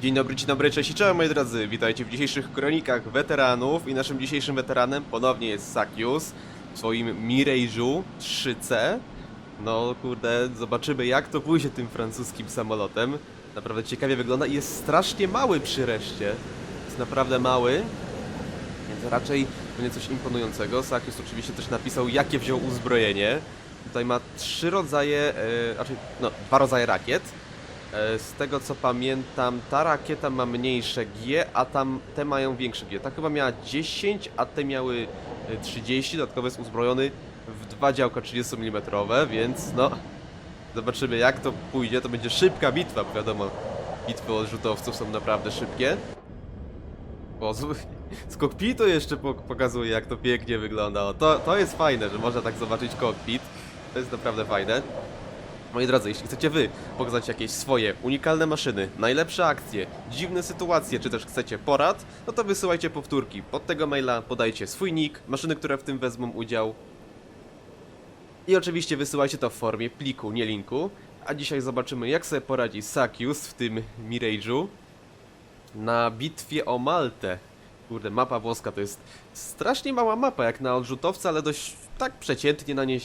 Dzień dobry, dzień dobry, cześć i czołem moi drodzy. Witajcie w dzisiejszych kronikach weteranów i naszym dzisiejszym weteranem ponownie jest Sakius w swoim Mirage'u 3C. No kurde, zobaczymy jak to pójdzie tym francuskim samolotem. Naprawdę ciekawie wygląda i jest strasznie mały przy reszcie. Jest naprawdę mały, więc raczej będzie coś imponującego. Sakius oczywiście też napisał jakie wziął uzbrojenie. Tutaj ma trzy rodzaje, e, znaczy no dwa rodzaje rakiet. E, Z tego co pamiętam, ta rakieta ma mniejsze G, a tam te mają większe G. Ta chyba miała 10, a te miały e, 30. Dodatkowo jest uzbrojony w dwa działka 30 mm, więc no zobaczymy jak to pójdzie. To będzie szybka bitwa, bo wiadomo, bitwy odrzutowców są naprawdę szybkie. O, z, z kokpitu jeszcze po- pokazuje jak to pięknie wygląda. To, to jest fajne, że można tak zobaczyć kokpit. To jest naprawdę fajne. Moi drodzy, jeśli chcecie wy pokazać jakieś swoje unikalne maszyny, najlepsze akcje, dziwne sytuacje, czy też chcecie porad, no to wysyłajcie powtórki. Pod tego maila podajcie swój nick, maszyny, które w tym wezmą udział. I oczywiście wysyłajcie to w formie pliku, nie linku. A dzisiaj zobaczymy jak sobie poradzi Sakius w tym Mirage'u na bitwie o Maltę. Kurde, mapa włoska to jest strasznie mała mapa jak na odrzutowca, ale dość tak przeciętnie na, nie,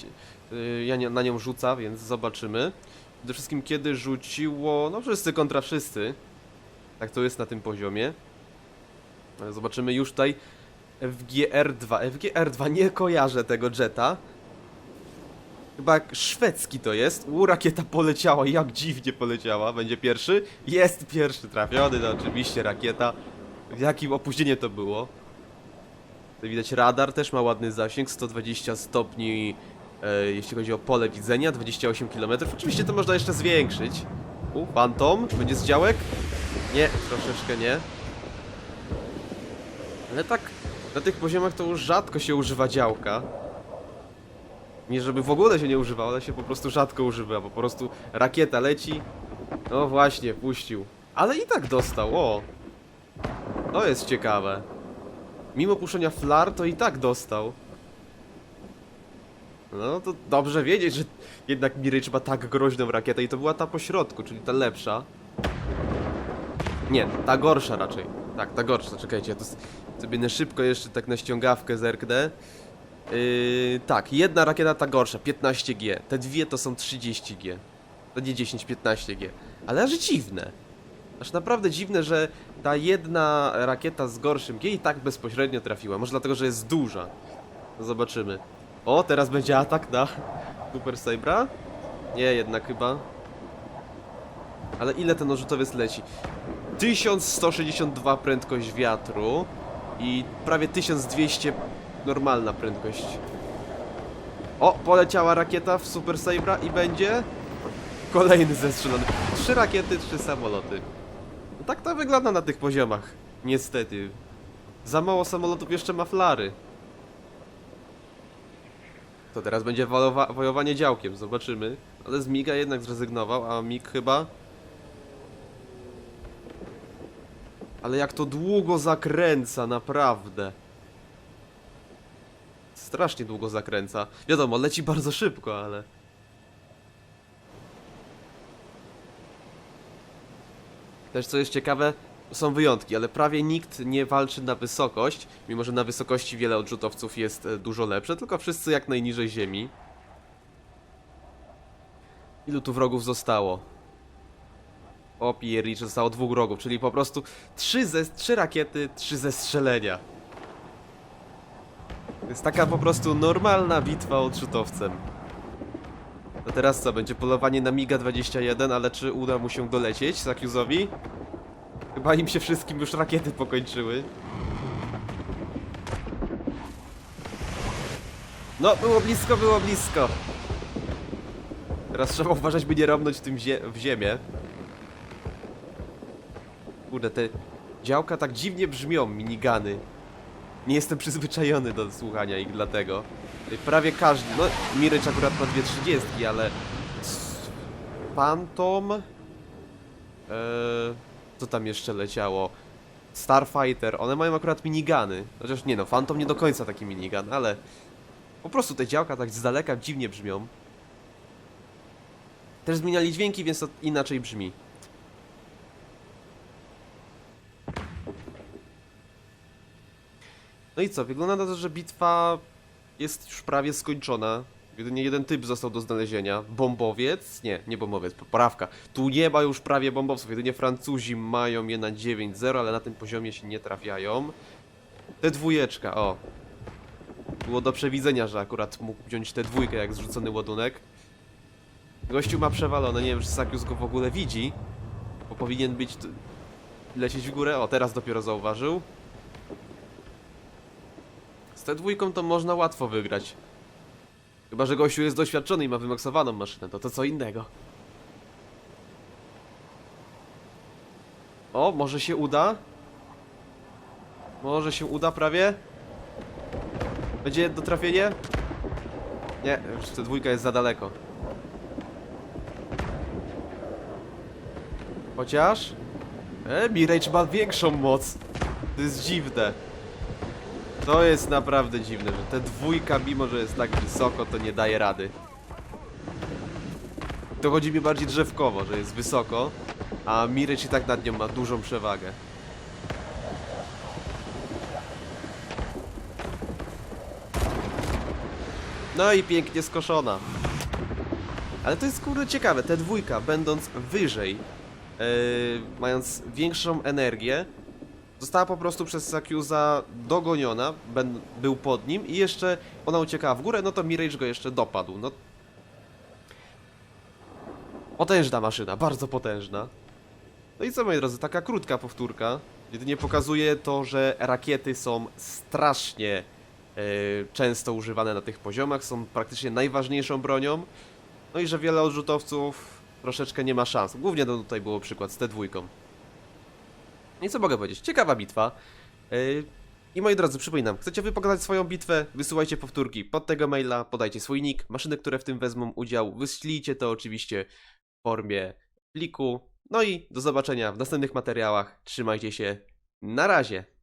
ja nie- na nią rzuca, więc zobaczymy. Przede wszystkim kiedy rzuciło, no wszyscy kontra wszyscy. Tak to jest na tym poziomie. Ale zobaczymy już tutaj FGR2. FGR2 nie kojarzę tego jeta. Chyba szwedzki to jest. U, rakieta poleciała, jak dziwnie poleciała. Będzie pierwszy? Jest pierwszy trafiony, no oczywiście rakieta. Jakim opóźnienie to było? Tutaj widać radar, też ma ładny zasięg, 120 stopni, e, jeśli chodzi o pole widzenia, 28 km. Oczywiście to można jeszcze zwiększyć. U, Phantom, będzie z działek? Nie, troszeczkę nie. Ale tak, na tych poziomach to już rzadko się używa działka. Nie żeby w ogóle się nie używało, ale się po prostu rzadko używa, po prostu rakieta leci. No właśnie, puścił. Ale i tak dostał, o. To jest ciekawe. Mimo puszczenia flar, to i tak dostał. No to dobrze wiedzieć, że jednak Mirage ma tak groźną rakietę i to była ta po środku, czyli ta lepsza. Nie, ta gorsza raczej. Tak, ta gorsza, czekajcie, ja to sobie na szybko jeszcze tak na ściągawkę zerknę. Yy, tak, jedna rakieta ta gorsza, 15G. Te dwie to są 30G. To nie 10, 15G. Ale aż dziwne. Aż naprawdę dziwne, że ta jedna rakieta z gorszym G i tak bezpośrednio trafiła. Może dlatego, że jest duża. No zobaczymy. O, teraz będzie atak na Super Sabra? Nie, jednak chyba. Ale ile ten odrzutowiec leci? 1162 prędkość wiatru i prawie 1200 normalna prędkość. O, poleciała rakieta w Super Sabra i będzie kolejny zestrzelony. Trzy rakiety, trzy samoloty. No tak to wygląda na tych poziomach. Niestety. Za mało samolotów jeszcze ma flary. To teraz będzie wojowanie działkiem, zobaczymy. Ale z Miga jednak zrezygnował, a Mig chyba... Ale jak to długo zakręca, naprawdę. Strasznie długo zakręca. Wiadomo, leci bardzo szybko, ale... Też co jest ciekawe, są wyjątki, ale prawie nikt nie walczy na wysokość, mimo że na wysokości wiele odrzutowców jest e, dużo lepsze, tylko wszyscy jak najniżej ziemi. Ilu tu wrogów zostało? O piernicz, zostało dwóch wrogów, czyli po prostu trzy, ze, trzy rakiety, trzy zestrzelenia. To jest taka po prostu normalna bitwa odrzutowcem. No teraz co, będzie polowanie na MiGa-21, ale czy uda mu się dolecieć Sakiusowi? Chyba im się wszystkim już rakiety pokończyły. No, było blisko, było blisko. Teraz trzeba uważać, by nie robnąć tym zie w ziemię. Kurde, te działka tak dziwnie brzmią, minigany. Nie jestem przyzwyczajony do słuchania ich dlatego. Prawie każdy, no Mirage akurat ma dwie trzydziestki, ale... Phantom... Eee, co tam jeszcze leciało? Starfighter, one mają akurat minigany. Chociaż nie no, Phantom nie do końca taki minigun, ale... Po prostu te działka tak z daleka dziwnie brzmią. Też zmieniali dźwięki, więc to inaczej brzmi. No i co? Wygląda na to, że bitwa jest już prawie skończona. Jedynie jeden typ został do znalezienia. Bombowiec? Nie, nie bombowiec, poprawka. Tu nie ma już prawie bombowców, jedynie Francuzi mają je na 9-0, ale na tym poziomie się nie trafiają. Te dwójeczka, o. Było do przewidzenia, że akurat mógł wziąć tę dwójkę jak zrzucony ładunek. Gościu ma przewalone, nie wiem, czy Sakius go w ogóle widzi. Bo powinien być... lecieć w górę. O, teraz dopiero zauważył. Z tę dwójką to można łatwo wygrać. Chyba, że gościu jest doświadczony i ma wymaksowaną maszynę, to to co innego. O, może się uda? Może się uda prawie? Będzie jedno trafienie? Nie, już ta dwójka jest za daleko. Chociaż... E, Mirage ma większą moc. To jest dziwne. To jest naprawdę dziwne, że ta dwójka, mimo że jest tak wysoko, to nie daje rady. To chodzi mi bardziej drzewkowo, że jest wysoko, a Mirage i tak nad nią ma dużą przewagę. No i pięknie skoszona. Ale to jest kurde ciekawe, te dwójka, będąc wyżej, yy, mając większą energię, została po prostu przez Sakiuza dogoniona, ben, był pod nim i jeszcze ona uciekała w górę, no to Mirage go jeszcze dopadł. No. Potężna maszyna, bardzo potężna. No i co moi drodzy, taka krótka powtórka. Jedynie pokazuje to, że rakiety są strasznie e, często używane na tych poziomach, są praktycznie najważniejszą bronią. No i że wiele odrzutowców troszeczkę nie ma szans. Głównie to tutaj było przykład z T2. I co mogę powiedzieć? Ciekawa bitwa. Yy, I moi drodzy, przypominam, chcecie wy pokazać swoją bitwę, wysyłajcie powtórki pod tego maila, podajcie swój nick, maszyny, które w tym wezmą udział, wyślijcie to oczywiście w formie pliku. No i do zobaczenia w następnych materiałach. Trzymajcie się. Na razie.